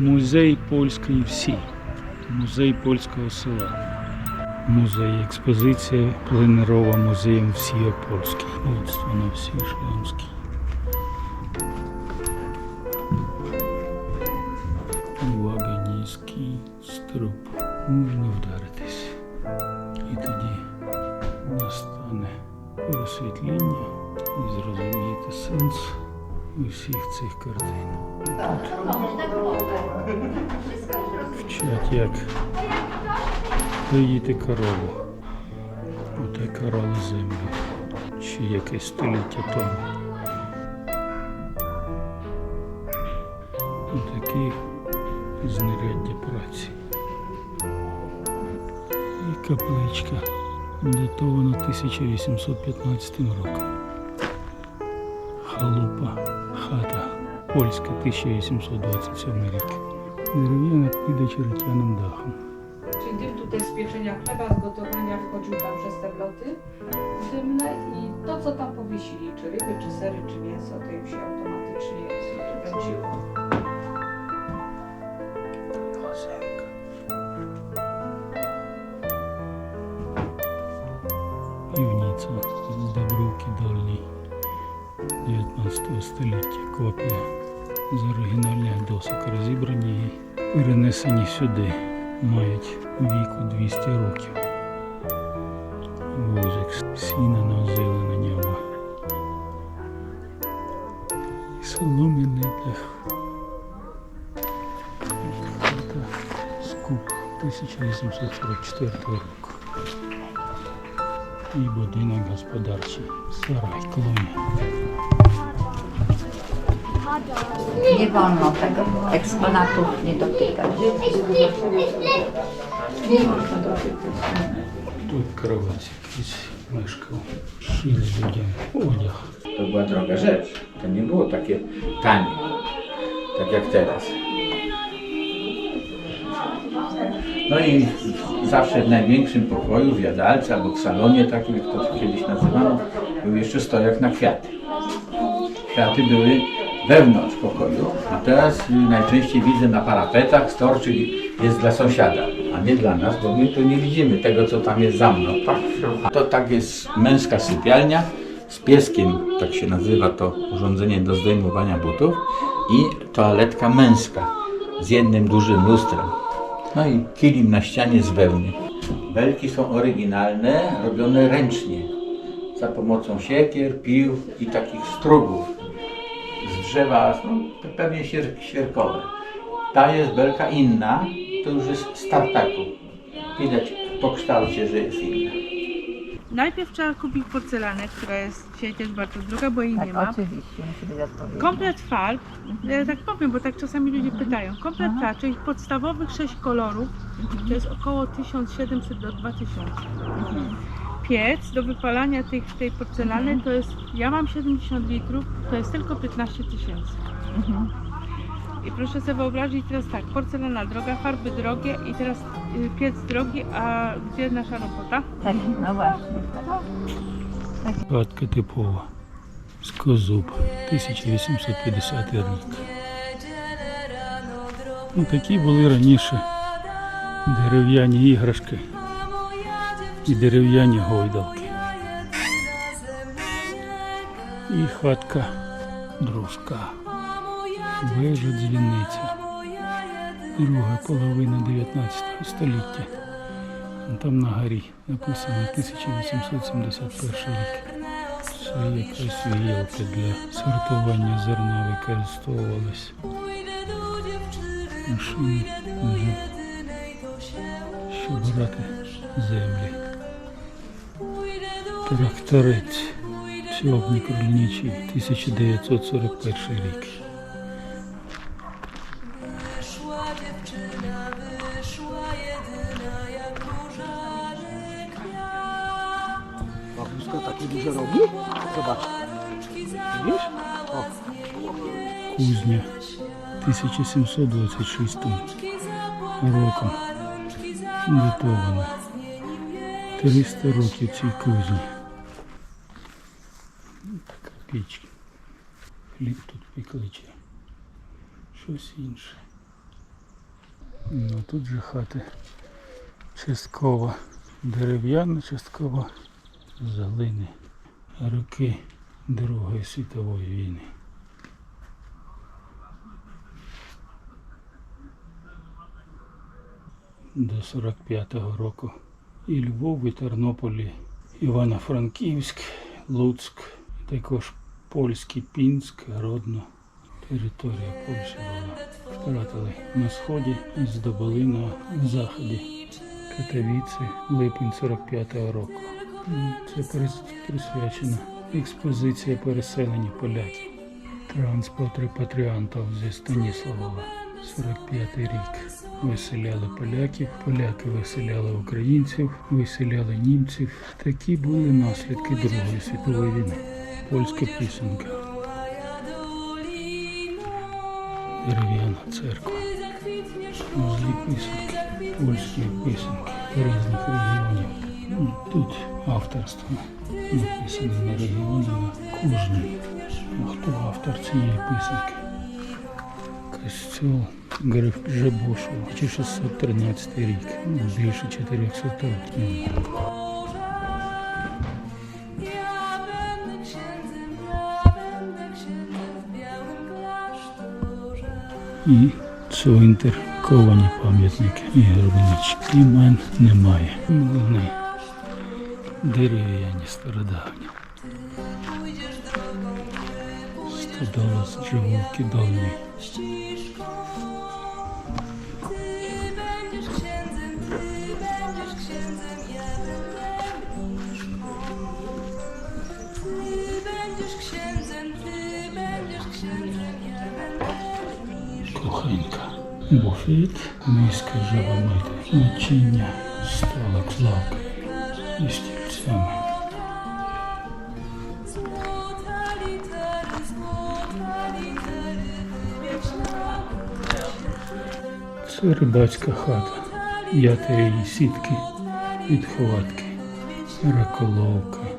Музей польської всі. Музей польського села. Музей експозиція пленерова музеєм всі Опольський. Людство на всі шлямські. Увага, низький струп. Можна вдаритись. І тоді настане просвітління і зрозумієте сенс усіх цих картин. Вчать, як доїти корову. Оте корали землю. Чи якесь століття тому. Отакі знаряддя праці. І капличка датована 1815 роком. Халупа, польська, 1827 рік. Дерев'яна під очеретяним дахом. Czyli dym tutaj z pieczenia chleba, z gotowania wchodził tam przez te bloty dymne i to, co tam powiesili, czy ryby, czy sery, czy mięso, to im się automatycznie kręciło. Лозенка. Півниця з Добровки Дольній 19 століття. Копія З оригінальних досок розібрані і перенесені сюди. Мають віку 200 років. Возик сіна нозили на ньому. І солом'яний дах. Скуп 1844 року. І будинок господарчий. Сарай клоні. Nie wolno tego eksponatów nie dotykać. Nie można dotykać. Tu krawacik z myszką. To była droga rzecz. To nie było takie tanie, tak jak teraz. No i zawsze w największym pokoju, w jadalce albo w salonie takim, jak to kiedyś nazywano, był jeszcze stojak na kwiaty. Kwiaty były wewnątrz pokoju, a teraz najczęściej widzę na parapetach storczyk jest dla sąsiada, a nie dla nas, bo my tu nie widzimy tego, co tam jest za mną. A to tak jest męska sypialnia z pieskiem, tak się nazywa to urządzenie do zdejmowania butów i toaletka męska z jednym dużym lustrem. No i kilim na ścianie z wełny. Belki są oryginalne, robione ręcznie za pomocą siekier, pił i takich strugów drzewa, no, pe- pewnie sier, sierkowe. Ta jest belka inna, to już jest z tartaku. Widać po kształcie, że jest inna. Najpierw trzeba kupić porcelanę, która jest dzisiaj też bardzo droga, bo jej nie Tak, ma. oczywiście, musi być. Komplet farb, ja tak powiem, bo tak czasami ludzie pytają. Komplet farb, czyli podstawowych 6 kolorów, to jest około 1700 do 2000 Piec do wypalania tych, tej porcelany to jest, ja mam 70 litrów, to jest tylko 15 tysięcy. Mhm. I proszę sobie wyobrazić teraz tak, porcelana droga, farby drogie i teraz y, piec drogi, a gdzie nasza robota? Tak, no właśnie. Tak. Хатка типова. З Козуб, 1850 рік. Ну, такі були раніше дерев'яні іграшки І дерев'яні гойдалки. І хатка дружка. Вежа дзвіниця. Друга половина 19 століття. Там на горі написано 1871 рік. Це якась віялка для сортування зерна використовувалась. Машини вже, щоб брати землі. Тракторець. Сьогодні крольничий, 1941 рік. Кузня 1726 роком датована. 300 років цій кузні. Пічка. Хліб тут пекли чи щось інше. Ну тут же хати частково дерев'яна, частково залини роки Другої світової війни. До 45-го року і Львов, і Тернополі, Івано-Франківськ, Луцьк, також польський Пінськ, Родно. Територія Польщі була. Втратили на сході, здобули на заході. Катовіці, липень 45-го року. Це присвячена експозиція переселення поляків. Транспорт репатріантів зі Станіславова. 45-й рік. Виселяли поляків, поляки виселяли українців, виселяли німців. Такі були наслідки Другої світової війни. Польська пісенька. Дерев'яна церква. Злі писанки, польські писанки різних регіонів. Ну, Тут авторство написане на регіоні кожній. Хто автор цієї писанки? Костюл Грибжебушова, 1613 рік, ну, більше 400 років. І цвинтар, ковані пам'ятники і гробнички. Імен немає. Млини дерев'яні стародавні. Стодола з Дживулки Долної. Będziesz księdzem, ty będziesz księdzem, ja będę. Кухонька. Буфет, миска жива мити, начиння, столик з лавкою і стільцями. Це рибацька хата. Ятері її сітки, відховатки, раколовки.